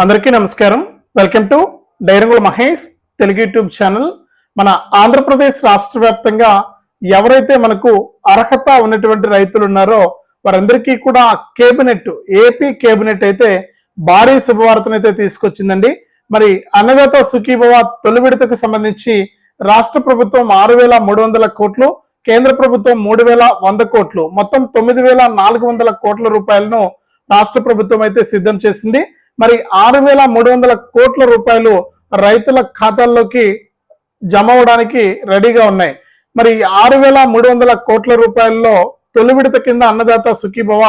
అందరికీ నమస్కారం. Welcome to డైరంగుల Mahesh Telugu YouTube channel. మన ఆంధ్రప్రదేశ్ రాష్ట్ర వ్యాప్తంగా ఎవరైతే మనకు అర్హత ఉన్నటువంటి రైతులు ఉన్నారో వారందరికీ కూడా కేబినెట్ ఏపీ కేబినెట్ అయితే భారీ శుభవార్తను అయితే తీసుకొచ్చిందండి. మరి అన్నదాత సుఖీభవ తొలి విడతకు సంబంధించి రాష్ట్ర ప్రభుత్వం ఆరు వేల మూడు వందల కోట్లు కేంద్ర ప్రభుత్వం మూడు వేల వంద కోట్లు మొత్తం తొమ్మిది వేల నాలుగు వందల కోట్ల రూపాయలను రాష్ట్ర ప్రభుత్వం అయితే సిద్ధం చేసింది. మరి ఆరు వేల మూడు వందల కోట్ల రూపాయలు రైతుల ఖాతాల్లోకి జమ అవడానికి రెడీగా ఉన్నాయి. మరి ఆరు వేల మూడు వందల కోట్ల రూపాయల్లో తొలి విడత కింద అన్నదాత సుఖీభవ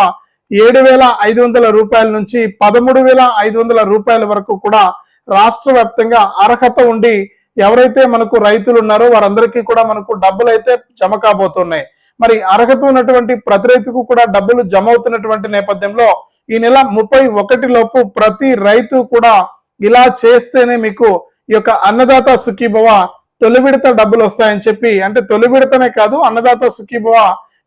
ఏడు వేల ఐదు వందల రూపాయల నుంచి పదమూడు వేల ఐదు వందల రూపాయల వరకు కూడా రాష్ట్ర వ్యాప్తంగా అర్హత ఉండి ఎవరైతే మనకు రైతులు ఉన్నారో వారందరికీ కూడా మనకు డబ్బులు అయితే జమ కాబోతున్నాయి. మరి అర్హత ఉన్నటువంటి ప్రతి రైతుకు కూడా డబ్బులు జమ అవుతున్నటువంటి నేపథ్యంలో ఈ నెల ముప్పై ఒకటి లోపు ప్రతి రైతు కూడా ఇలా చేస్తేనే మీకు ఈ యొక్క అన్నదాత సుఖీభవ తొలి విడత డబ్బులు వస్తాయని చెప్పి అంటే తొలి విడతనే కాదు అన్నదాత సుఖీభవ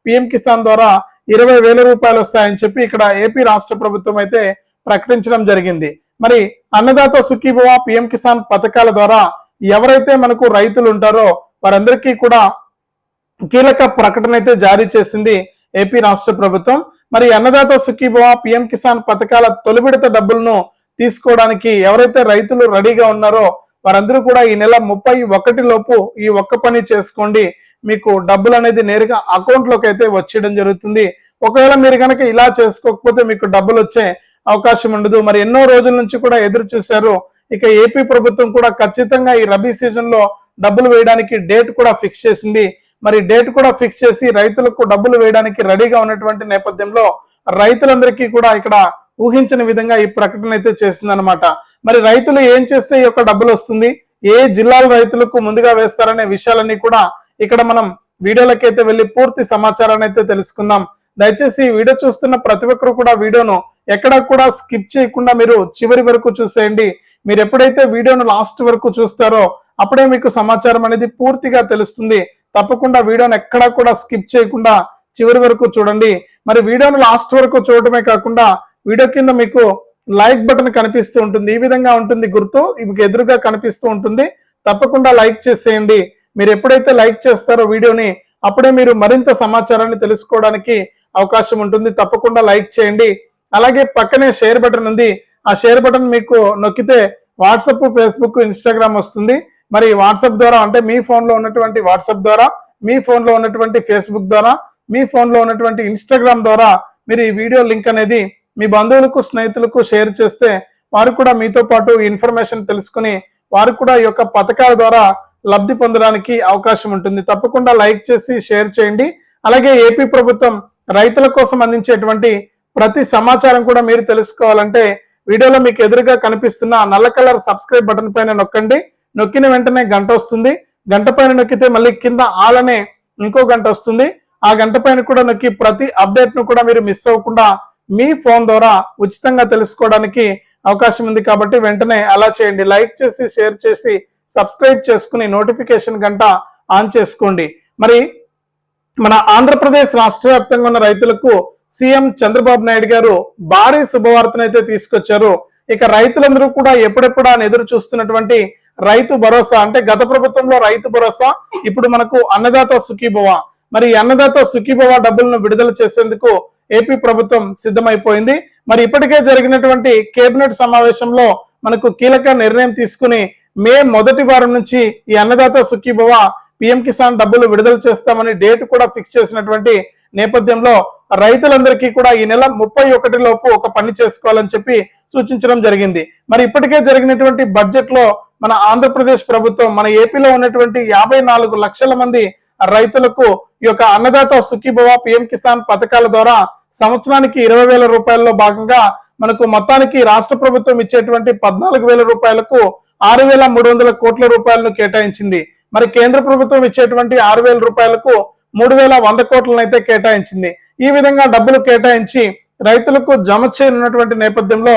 పిఎం కిసాన్ ద్వారా ఇరవై వేల రూపాయలు వస్తాయని చెప్పి ఇక్కడ ఏపీ రాష్ట్ర ప్రభుత్వం అయితే ప్రకటించడం జరిగింది. మరి అన్నదాత సుఖీభవ పిఎం కిసాన్ పథకాల ద్వారా ఎవరైతే మనకు రైతులు ఉంటారో వారందరికీ కూడా కీలక ప్రకటన అయితే జారీ చేసింది ఏపీ రాష్ట్ర ప్రభుత్వం. మరి అన్నదాత సుఖీభవ పిఎం కిసాన్ పథకాల తొలి విడత డబ్బులను తీసుకోవడానికి ఎవరైతే రైతులు రెడీగా ఉన్నారో వారందరూ కూడా ఈ నెల ముప్పై ఒకటి లోపు ఈ ఒక్క పని చేసుకోండి. మీకు డబ్బులు అనేది నేరుగా అకౌంట్లోకి అయితే వచ్చేయడం జరుగుతుంది. ఒకవేళ మీరు కనుక ఇలా చేసుకోకపోతే మీకు డబ్బులు వచ్చే అవకాశం ఉండదు. మరి ఎన్నో రోజుల నుంచి కూడా ఎదురు చూశారు. ఇక ఏపీ ప్రభుత్వం కూడా ఖచ్చితంగా ఈ రబీ సీజన్లో డబ్బులు వేయడానికి డేట్ కూడా ఫిక్స్ చేసింది. మరి డేట్ కూడా ఫిక్స్ చేసి రైతులకు డబ్బులు వేయడానికి రెడీగా ఉన్నటువంటి నేపథ్యంలో రైతులందరికీ కూడా ఇక్కడ ఊహించని విధంగా ఈ ప్రకటన అయితే చేసిందనమాట మరి రైతులు ఏం చేస్తే ఈ యొక్క డబ్బులు వస్తుంది? ఏ జిల్లాల రైతులకు ముందుగా వేస్తారనే విషయాలన్నీ కూడా ఇక్కడ మనం వీడియోలకైతే వెళ్ళి పూర్తి సమాచారాన్ని అయితే తెలుసుకుందాం. దయచేసి వీడియో చూస్తున్న ప్రతి ఒక్కరు కూడా వీడియోను ఎక్కడ కూడా స్కిప్ చేయకుండా మీరు చివరి వరకు చూసేయండి. మీరు ఎప్పుడైతే వీడియోను లాస్ట్ వరకు చూస్తారో అప్పుడే మీకు సమాచారం అనేది పూర్తిగా తెలుస్తుంది. తప్పకుండా వీడియోను ఎక్కడా కూడా స్కిప్ చేయకుండా చివరి వరకు చూడండి. మరి వీడియోను లాస్ట్ వరకు చూడటమే కాకుండా వీడియో కింద మీకు లైక్ బటన్ కనిపిస్తూ ఉంటుంది. ఈ విధంగా ఉంటుంది గుర్తు. మీకు ఎదురుగా కనిపిస్తూ ఉంటుంది. తప్పకుండా లైక్ చేసేయండి. మీరు ఎప్పుడైతే లైక్ చేస్తారో వీడియోని అప్పుడే మీరు మరింత సమాచారాన్ని తెలుసుకోవడానికి అవకాశం ఉంటుంది. తప్పకుండా లైక్ చేయండి. అలాగే పక్కనే షేర్ బటన్ ఉంది. ఆ షేర్ బటన్ మీకు నొక్కితే వాట్సప్ ఫేస్బుక్ ఇన్స్టాగ్రామ్ వస్తుంది. మరి వాట్సాప్ ద్వారా అంటే మీ ఫోన్లో ఉన్నటువంటి వాట్సాప్ ద్వారా మీ ఫోన్లో ఉన్నటువంటి ఫేస్బుక్ ద్వారా మీ ఫోన్లో ఉన్నటువంటి ఇన్స్టాగ్రామ్ ద్వారా మీరు ఈ వీడియో లింక్ అనేది మీ బంధువులకు స్నేహితులకు షేర్ చేస్తే వారు కూడా మీతో పాటు ఇన్ఫర్మేషన్ తెలుసుకుని వారు కూడా ఈ యొక్క పథకాల ద్వారా లబ్ధి పొందడానికి అవకాశం ఉంటుంది. తప్పకుండా లైక్ చేసి షేర్ చేయండి. అలాగే ఏపీ ప్రభుత్వం రైతుల కోసం అందించేటువంటి ప్రతి సమాచారం కూడా మీరు తెలుసుకోవాలంటే వీడియోలో మీకు ఎదురుగా కనిపిస్తున్న నల్ల కలర్ సబ్స్క్రైబ్ బటన్ పైన నొక్కండి. నొక్కిన వెంటనే గంట వస్తుంది. గంట పైన నొక్కితే మళ్ళీ కింద ఆలనే ఇంకో గంట వస్తుంది. ఆ గంట పైన కూడా నొక్కి ప్రతి అప్డేట్ను కూడా మీరు మిస్ అవ్వకుండా మీ ఫోన్ ద్వారా ఉచితంగా తెలుసుకోవడానికి అవకాశం ఉంది కాబట్టి వెంటనే అలా చేయండి. లైక్ చేసి షేర్ చేసి సబ్స్క్రైబ్ చేసుకుని నోటిఫికేషన్ గంట ఆన్ చేసుకోండి. మరి మన ఆంధ్రప్రదేశ్ రాష్ట్ర వ్యాప్తంగా ఉన్న రైతులకు సీఎం చంద్రబాబు నాయుడు గారు భారీ శుభవార్తనైతే తీసుకొచ్చారు. ఇక రైతులందరూ కూడా ఎప్పుడెప్పుడు అని ఎదురు చూస్తున్నటువంటి రైతు భరోసా అంటే గత ప్రభుత్వంలో రైతు భరోసా ఇప్పుడు మనకు అన్నదాత సుఖీభవ. మరి ఈ అన్నదాత సుఖీభవ డబ్బులను విడుదల చేసేందుకు ఏపీ ప్రభుత్వం సిద్ధమైపోయింది. మరి ఇప్పటికే జరిగినటువంటి కేబినెట్ సమావేశంలో మనకు కీలక నిర్ణయం తీసుకుని మే మొదటి వారం నుంచి ఈ అన్నదాత సుఖీభవ పిఎం కిసాన్ డబ్బులు విడుదల చేస్తామని డేట్ కూడా ఫిక్స్ చేసినటువంటి నేపథ్యంలో రైతులందరికీ కూడా ఈ నెల ముప్పై ఒకటి లోపు ఒక పని చేసుకోవాలని చెప్పి సూచించడం జరిగింది. మరి ఇప్పటికే జరిగినటువంటి బడ్జెట్లో మన ఆంధ్రప్రదేశ్ ప్రభుత్వం మన ఏపీలో ఉన్నటువంటి యాభై నాలుగు లక్షల మంది రైతులకు ఈ యొక్క అన్నదాత సుఖీభవ పిఎం కిసాన్ పథకాల ద్వారా సంవత్సరానికి ఇరవై వేల రూపాయల్లో భాగంగా మనకు మొత్తానికి రాష్ట్ర ప్రభుత్వం ఇచ్చేటువంటి పద్నాలుగు వేల రూపాయలకు ఆరు వేల మూడు వందల కోట్ల రూపాయలను కేటాయించింది. మరి కేంద్ర ప్రభుత్వం ఇచ్చేటువంటి ఆరు వేల రూపాయలకు మూడు వేల వంద కోట్లను అయితే కేటాయించింది. ఈ విధంగా డబ్బులు కేటాయించి రైతులకు జమ చేయనున్నటువంటి నేపథ్యంలో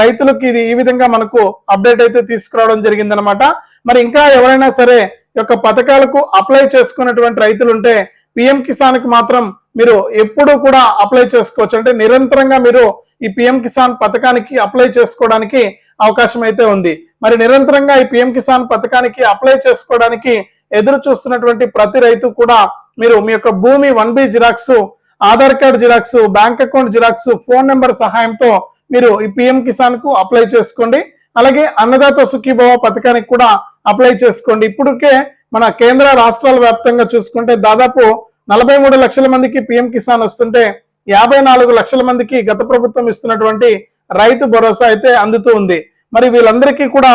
రైతులకు ఇది ఈ విధంగా మనకు అప్డేట్ అయితే తీసుకురావడం జరిగిందనమాట మరి ఇంకా ఎవరైనా సరే యొక్క పథకాలకు అప్లై చేసుకున్నటువంటి రైతులు ఉంటే పిఎం కిసాన్కి మాత్రం మీరు ఎప్పుడు కూడా అప్లై చేసుకోవచ్చు. అంటే నిరంతరంగా మీరు ఈ పిఎం కిసాన్ పథకానికి అప్లై చేసుకోవడానికి అవకాశం అయితే ఉంది. మరి నిరంతరంగా ఈ పిఎం కిసాన్ పథకానికి అప్లై చేసుకోవడానికి ఎదురు చూస్తున్నటువంటి ప్రతి రైతు కూడా మీరు మీ యొక్క భూమి one B xerox Aadhaar card xerox bank account xerox phone number సహాయంతో మీరు ఈ పిఎం కిసాన్కు అప్లై చేసుకోండి. అలాగే అన్నదాత సుఖీభవ పథకానికి కూడా అప్లై చేసుకోండి. ఇప్పటికే మన కేంద్ర రాష్ట్రాల వ్యాప్తంగా చూసుకుంటే దాదాపు నలభై మూడు లక్షల మందికి పిఎం కిసాన్ వస్తుంటే యాభై నాలుగు లక్షల మందికి గత ప్రభుత్వం ఇస్తున్నటువంటి రైతు భరోసా అయితే అందుతూ ఉంది. మరి వీళ్ళందరికీ కూడా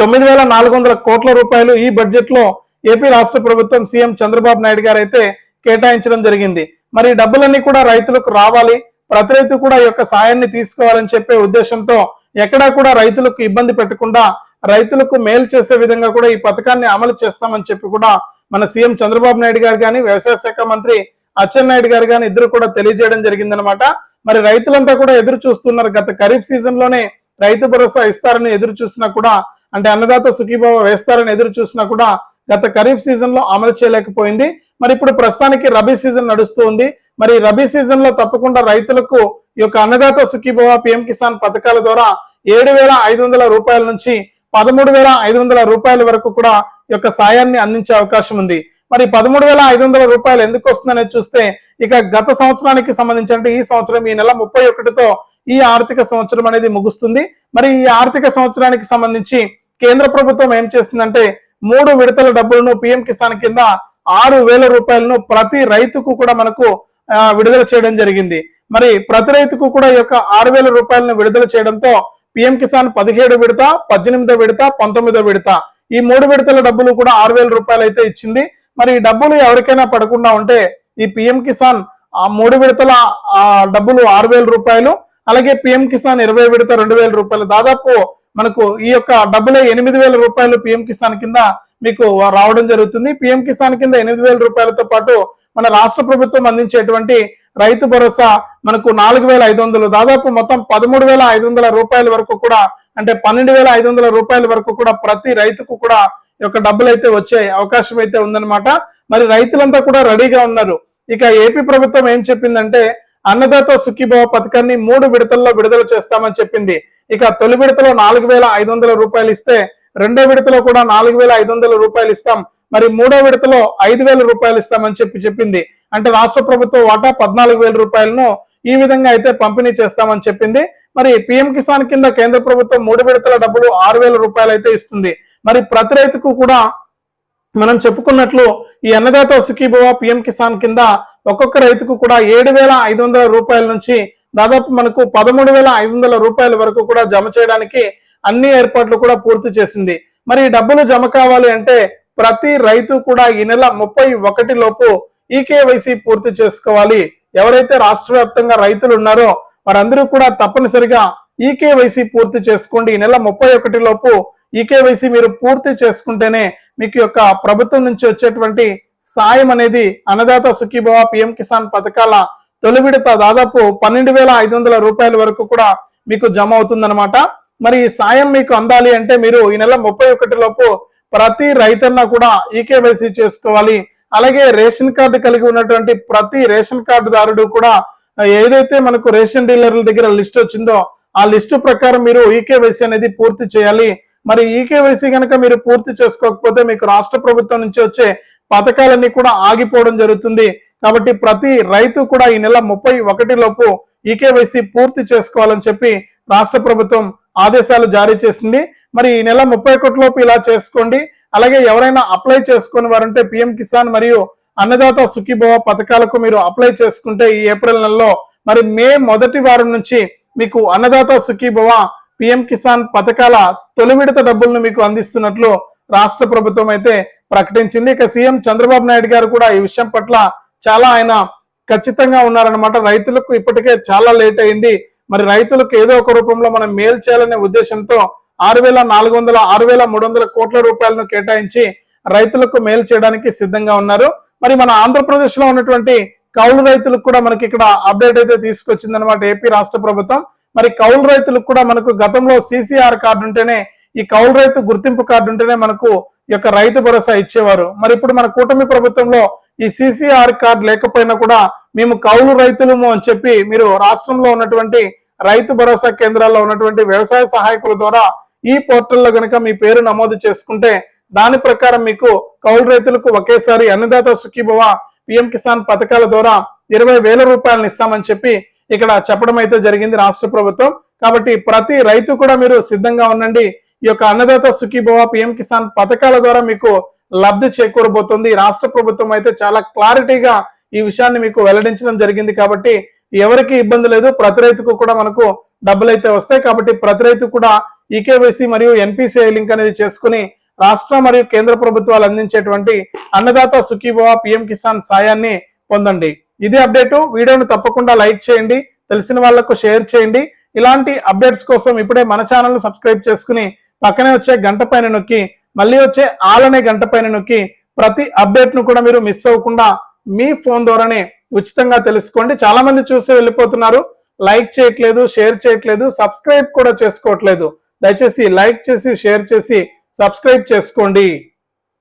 తొమ్మిది వేల నాలుగు వందల కోట్ల రూపాయలు ఈ బడ్జెట్లో ఏపీ రాష్ట్ర ప్రభుత్వం సీఎం చంద్రబాబు నాయుడు గారు అయితే కేటాయించడం జరిగింది. మరి డబ్బులన్నీ కూడా రైతులకు రావాలి ప్రతి రైతు కూడా ఈ యొక్క సాయాన్ని తీసుకోవాలని చెప్పే ఉద్దేశంతో ఎక్కడా కూడా రైతులకు ఇబ్బంది పెట్టకుండా రైతులకు మేలు చేసే విధంగా కూడా ఈ పథకాన్ని అమలు చేస్తామని చెప్పి కూడా మన సీఎం చంద్రబాబు నాయుడు గారు కానీ వ్యవసాయ శాఖ మంత్రి అచ్చెన్నాయుడు గారు కానీ ఇద్దరు కూడా తెలియజేయడం జరిగిందనమాట మరి రైతులంతా కూడా ఎదురు చూస్తున్నారు. గత ఖరీఫ్ సీజన్లోనే రైతు భరోసా ఇస్తారని ఎదురు చూసినా కూడా అంటే అన్నదాత సుఖీభావ వేస్తారని ఎదురు చూసినా కూడా గత ఖరీఫ్ సీజన్లో అమలు చేయలేకపోయింది. మరి ఇప్పుడు ప్రస్తుతానికి రబీ సీజన్ నడుస్తూ ఉంది. మరి రబీ సీజన్లో తప్పకుండా రైతులకు ఈ యొక్క అన్నదాత సుఖీభవ పిఎం కిసాన్ పథకాల ద్వారా ఏడు వేల ఐదు వందల రూపాయల నుంచి పదమూడు వేల ఐదు వందల రూపాయల వరకు కూడా ఈ యొక్క సాయాన్ని అందించే అవకాశం ఉంది. మరి పదమూడు వేల ఐదు వందల రూపాయలు ఎందుకు వస్తుందనేది చూస్తే ఇక గత సంవత్సరానికి సంబంధించి అంటే ఈ సంవత్సరం ఈ నెల ముప్పై ఒకటితో ఈ ఆర్థిక సంవత్సరం అనేది ముగుస్తుంది. మరి ఈ ఆర్థిక సంవత్సరానికి సంబంధించి కేంద్ర ప్రభుత్వం ఏం చేస్తుందంటే మూడు విడతల డబ్బులను పిఎం కిసాన్ కింద ఆరు వేల రూపాయలను ప్రతి రైతుకు కూడా మనకు విడుదల చేయడం జరిగింది. మరి ప్రతి రైతుకు కూడా ఈ యొక్క ఆరు వేల రూపాయలను విడుదల చేయడంతో పిఎం కిసాన్ పదిహేడు విడత పద్దెనిమిదో విడత పంతొమ్మిదో విడత. ఈ మూడు విడతల డబ్బులు కూడా ఆరు వేల రూపాయలు అయితే ఇచ్చింది. మరి ఈ డబ్బులు ఎవరికైనా పడకుండా ఉంటే ఈ పిఎం కిసాన్ ఆ మూడు విడతల డబ్బులు ఆరు వేల రూపాయలు అలాగే పిఎం కిసాన్ ఇరవై విడత రెండు వేల రూపాయలు. దాదాపు మనకు ఈ యొక్క డబ్బులే ఎనిమిది వేల రూపాయలు పిఎం కిసాన్ కింద మీకు రావడం జరుగుతుంది. పిఎం కిసాన్ కింద ఎనిమిది వేల రూపాయలతో పాటు మన రాష్ట్ర ప్రభుత్వం అందించేటువంటి రైతు భరోసా మనకు నాలుగు వేల ఐదు వందలు దాదాపు మొత్తం పదమూడు వేల ఐదు వందల రూపాయల వరకు కూడా అంటే పన్నెండు వేల ఐదు వందల రూపాయల వరకు కూడా ప్రతి రైతుకు కూడా యొక్క డబ్బులు అయితే వచ్చే అవకాశం అయితే ఉందన్నమాట. మరి రైతులంతా కూడా రెడీగా ఉన్నారు. ఇక ఏపీ ప్రభుత్వం ఏం చెప్పిందంటే అన్నదాత సుఖీభవ పథకాన్ని మూడు విడతల్లో విడుదల చేస్తామని చెప్పింది. ఇక తొలి విడతలో నాలుగు వేల ఐదు వందల రూపాయలు ఇస్తే రెండో విడతలో కూడా నాలుగు వేల ఐదు వందల రూపాయలు ఇస్తాం. మరి మూడో విడతలో ఐదు వేల రూపాయలు ఇస్తామని చెప్పి చెప్పింది. అంటే రాష్ట్ర ప్రభుత్వం వాటా పద్నాలుగు వేల రూపాయలను ఈ విధంగా అయితే పంపిణీ చేస్తామని చెప్పింది. మరి పిఎం కిసాన్ కింద కేంద్ర ప్రభుత్వం మూడు విడతల డబ్బులు ఆరు వేల రూపాయలు అయితే ఇస్తుంది. మరి ప్రతి రైతుకు కూడా మనం చెప్పుకున్నట్లు ఈ అన్నదాత సుఖీభవ పిఎం కిసాన్ కింద ఒక్కొక్క రైతుకు కూడా ఏడు వేల ఐదు వందల రూపాయల నుంచి దాదాపు మనకు పదమూడు వేల ఐదు వందల రూపాయల వరకు కూడా జమ చేయడానికి అన్ని ఏర్పాట్లు కూడా పూర్తి చేసింది. మరి ఈ డబ్బులు జమ కావాలి అంటే ప్రతి రైతు కూడా ఈ నెల ముప్పై ఒకటి లోపు ఈకేవైసీ పూర్తి చేసుకోవాలి. ఎవరైతే రాష్ట్ర వ్యాప్తంగా రైతులు ఉన్నారో వారందరూ కూడా తప్పనిసరిగా ఈకేవైసీ పూర్తి చేసుకోండి. ఈ నెల ముప్పై ఒకటి లోపు ఈకేవైసీ మీరు పూర్తి చేసుకుంటేనే మీకు యొక్క ప్రభుత్వం నుంచి వచ్చేటువంటి సాయం అనేది అన్నదాత సుఖీభవ పిఎం కిసాన్ పథకాల తొలి విడత దాదాపు పన్నెండు వేల ఐదు వందల రూపాయల వరకు కూడా మీకు జమ అవుతుందన్నమాట. మరి ఈ సాయం మీకు అందాలి అంటే మీరు ఈ నెల ముప్పై ఒకటి లోపు ప్రతి రైతన్న కూడా ఈకేవైసీ చేసుకోవాలి. అలాగే రేషన్ కార్డు కలిగి ఉన్నటువంటి ప్రతి రేషన్ కార్డుదారుడు కూడా ఏదైతే మనకు రేషన్ డీలర్ల దగ్గర లిస్ట్ వచ్చిందో ఆ లిస్టు ప్రకారం మీరు ఈకేవైసీ అనేది పూర్తి చేయాలి. మరి ఈకేవైసీ కనుక మీరు పూర్తి చేసుకోకపోతే మీకు రాష్ట్ర ప్రభుత్వం నుంచి వచ్చే పథకాలన్నీ కూడా ఆగిపోవడం జరుగుతుంది. కాబట్టి ప్రతి రైతు కూడా ఈ నెల ముప్పై ఒకటి లోపు ఈకేవైసీ పూర్తి చేసుకోవాలని చెప్పి రాష్ట్ర ప్రభుత్వం ఆదేశాలు జారీ చేసింది. మరి ఈ నెల ముప్పై ఒకటిలోపు ఇలా చేసుకోండి. అలాగే ఎవరైనా అప్లై చేసుకుని వారంటే పిఎం కిసాన్ మరియు అన్నదాత సుఖీభవ పథకాలకు మీరు అప్లై చేసుకుంటే ఈ ఏప్రిల్ నెలలో మరి మే మొదటి వారం నుంచి మీకు అన్నదాత సుఖీభవ పిఎం కిసాన్ పథకాల తొలి విడత డబ్బులను మీకు అందిస్తున్నట్లు రాష్ట్ర ప్రభుత్వం అయితే ప్రకటించింది. ఇక సీఎం చంద్రబాబు నాయుడు గారు కూడా ఈ విషయం పట్ల చాలా ఆయన ఖచ్చితంగా ఉన్నారనమాట రైతులకు ఇప్పటికే చాలా లేట్ అయింది. మరి రైతులకు ఏదో ఒక రూపంలో మనం మేలు చేయాలనే ఉద్దేశంతో ఆరు వేల నాలుగు వందల ఆరు వేల మూడు వందల కోట్ల రూపాయలను కేటాయించి రైతులకు మేలు చేయడానికి సిద్ధంగా ఉన్నారు. మరి మన ఆంధ్రప్రదేశ్లో ఉన్నటువంటి కౌలు రైతులకు కూడా మనకి ఇక్కడ అప్డేట్ అయితే తీసుకొచ్చింది అనమాట ఏపీ రాష్ట్ర ప్రభుత్వం. మరి కౌలు రైతులకు కూడా మనకు గతంలో సిసిఆర్ కార్డు ఉంటేనే ఈ కౌలు రైతు గుర్తింపు కార్డు ఉంటేనే మనకు ఈ యొక్క రైతు భరోసా ఇచ్చేవారు. మరి ఇప్పుడు మన కూటమి ప్రభుత్వంలో ఈ సిసిఆర్ కార్డు లేకపోయినా కూడా మేము కౌలు రైతులము అని చెప్పి మీరు రాష్ట్రంలో ఉన్నటువంటి రైతు భరోసా కేంద్రాల్లో ఉన్నటువంటి వ్యవసాయ సహాయకుల ద్వారా ఈ పోర్టల్లో గనుక మీ పేరు నమోదు చేసుకుంటే దాని ప్రకారం మీకు కౌలు రైతులకు ఒకేసారి అన్నదాత సుఖీభవ పిఎం కిసాన్ పథకాల ద్వారా ఇరవై వేల రూపాయలను ఇస్తామని చెప్పి ఇక్కడ చెప్పడం అయితే జరిగింది రాష్ట్ర ప్రభుత్వం. కాబట్టి ప్రతి రైతు కూడా మీరు సిద్ధంగా ఉండండి. ఈ యొక్క అన్నదాత సుఖీభవ పిఎం కిసాన్ పథకాల ద్వారా మీకు లబ్ధి చేకూరబోతుంది. రాష్ట్ర ప్రభుత్వం అయితే చాలా క్లారిటీగా ఈ విషయాన్ని మీకు వెల్లడించడం జరిగింది కాబట్టి ఎవరికి ఇబ్బంది లేదు. ప్రతి రైతుకు కూడా మనకు డబ్బులు అయితే వస్తాయి కాబట్టి ప్రతి రైతు కూడా ఈకేవైసీ మరియు ఎన్పిసిఐ లింక్ అనేది చేసుకుని రాష్ట్ర మరియు కేంద్ర ప్రభుత్వాలు అందించేటువంటి అన్నదాత సుఖీభవ పిఎం కిసాన్ సాయాన్ని పొందండి. ఇది అప్డేటు. వీడియోను తప్పకుండా లైక్ చేయండి. తెలిసిన వాళ్ళకు షేర్ చేయండి. ఇలాంటి అప్డేట్స్ కోసం ఇప్పుడే మన ఛానల్ సబ్స్క్రైబ్ చేసుకుని పక్కనే వచ్చే గంట పైన నొక్కి మళ్ళీ వచ్చే ఆలనే గంట పైన నొక్కి ప్రతి అప్డేట్ను కూడా మీరు మిస్ అవ్వకుండా మీ ఫోన్ ద్వారానే ఉచితంగా తెలుసుకోండి. చాలా మంది చూసి వెళ్ళిపోతున్నారు. లైక్ చేయట్లేదు షేర్ చేయట్లేదు సబ్స్క్రైబ్ కూడా చేసుకోవట్లేదు. దయచేసి లైక్ చేసి షేర్ చేసి సబ్స్క్రైబ్ చేసుకోండి.